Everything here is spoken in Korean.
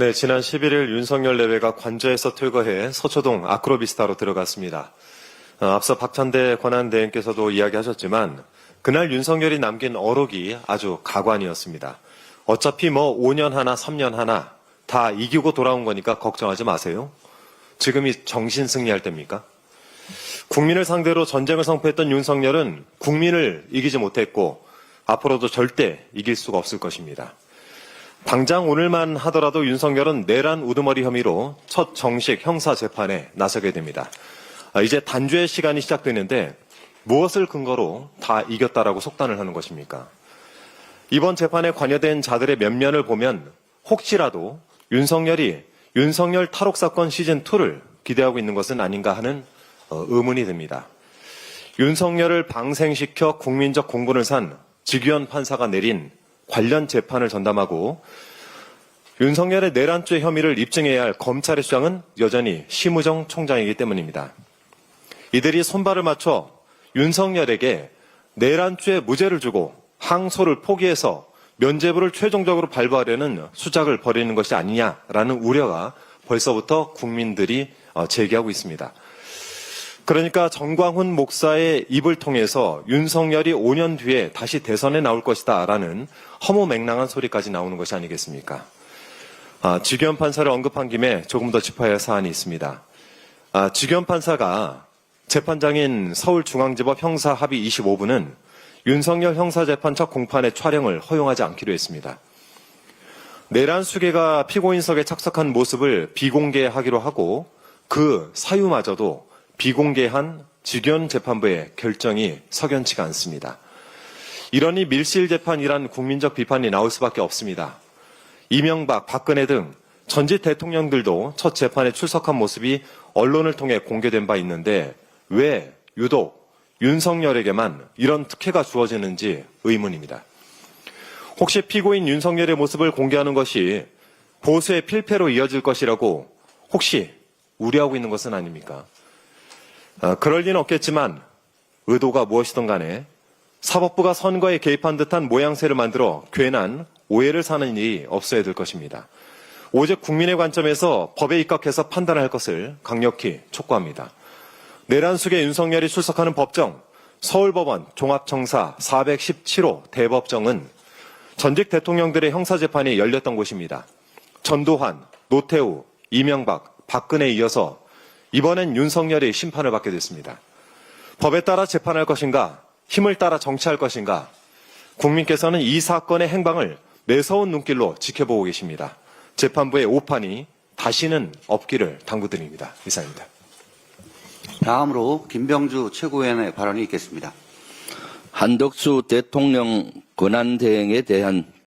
네, 지난 11일 윤석열 내외가 관저에서 퇴거해 서초동 아크로비스타로 들어갔습니다. 어, 앞서 박찬대 권한대행께서도 이야기하셨지만 그날 윤석열이 남긴 어록이 아주 가관이었습니다. 어차피 뭐 5년 하나 3년 하나 다 이기고 돌아온 거니까 걱정하지 마세요. 지금이 정신 승리할 때입니까? 국민을 상대로 전쟁을 선포했던 윤석열은 국민을 이기지 못했고 앞으로도 절대 이길 수가 없을 것입니다. 당장 오늘만 하더라도 윤석열은 내란 우두머리 혐의로 첫 정식 형사 재판에 나서게 됩니다. 아, 이제 단죄의 시간이 시작되는데 무엇을 근거로 다 이겼다라고 속단을 하는 것입니까? 이번 재판에 관여된 자들의 면면을 보면 혹시라도 윤석열이 윤석열 탈옥 사건 시즌 2를 기대하고 있는 것은 아닌가 하는 어, 의문이 듭니다. 윤석열을 방생시켜 국민적 공분을 산 직위원 판사가 내린 관련 재판을 전담하고 윤석열의 내란죄 혐의를 입증해야 할 검찰의 수장은 여전히 심우정 총장이기 때문입니다. 이들이 손발을 맞춰 윤석열에게 내란죄 무죄를 주고 항소를 포기해서 면죄부를 최종적으로 발부하려는 수작을 벌이는 것이 아니냐라는 우려가 벌써부터 국민들이 어, 제기하고 있습니다. 그러니까 정광훈 목사의 입을 통해서 윤석열이 5년 뒤에 다시 대선에 나올 것이다 라는 허무맹랑한 소리까지 나오는 것이 아니겠습니까? 아, 직위원 판사를 언급한 김에 조금 더 짚어야 할 사안이 있습니다. 아, 직위원 판사가 재판장인 서울중앙지법 형사 합의 25부는 윤석열 형사재판 첫 공판의 촬영을 허용하지 않기로 했습니다. 내란 수계가 피고인석에 착석한 모습을 비공개하기로 하고 그 사유마저도 비공개한 직연 재판부의 결정이 석연치가 않습니다. 이러니 밀실 재판이란 국민적 비판이 나올 수밖에 없습니다. 이명박, 박근혜 등 전직 대통령들도 첫 재판에 출석한 모습이 언론을 통해 공개된 바 있는데 왜 유독 윤석열에게만 이런 특혜가 주어지는지 의문입니다. 혹시 피고인 윤석열의 모습을 공개하는 것이 보수의 필패로 이어질 것이라고 혹시 우려하고 있는 것은 아닙니까? 아, 그럴 리는 없겠지만 의도가 무엇이든 간에 사법부가 선거에 개입한 듯한 모양새를 만들어 괜한 오해를 사는 일이 없어야 될 것입니다. 오직 국민의 관점에서 법에 입각해서 판단할 것을 강력히 촉구합니다. 내란숙의 윤석열이 출석하는 법정, 서울법원 종합청사 417호 대법정은 전직 대통령들의 형사재판이 열렸던 곳입니다. 전두환, 노태우, 이명박, 박근혜에 이어서 이번엔 윤석열이 심판을 받게 됐습니다. 법에 따라 재판할 것인가, 힘을 따라 정치할 것인가, 국민께서는 이 사건의 행방을 매서운 눈길로 지켜보고 계십니다. 재판부의 오판이 다시는 없기를 당부드립니다. 이상입니다. 다음으로 김병주 최고위원의 발언이 있겠습니다. 한덕수 대통령 권한대행에 대한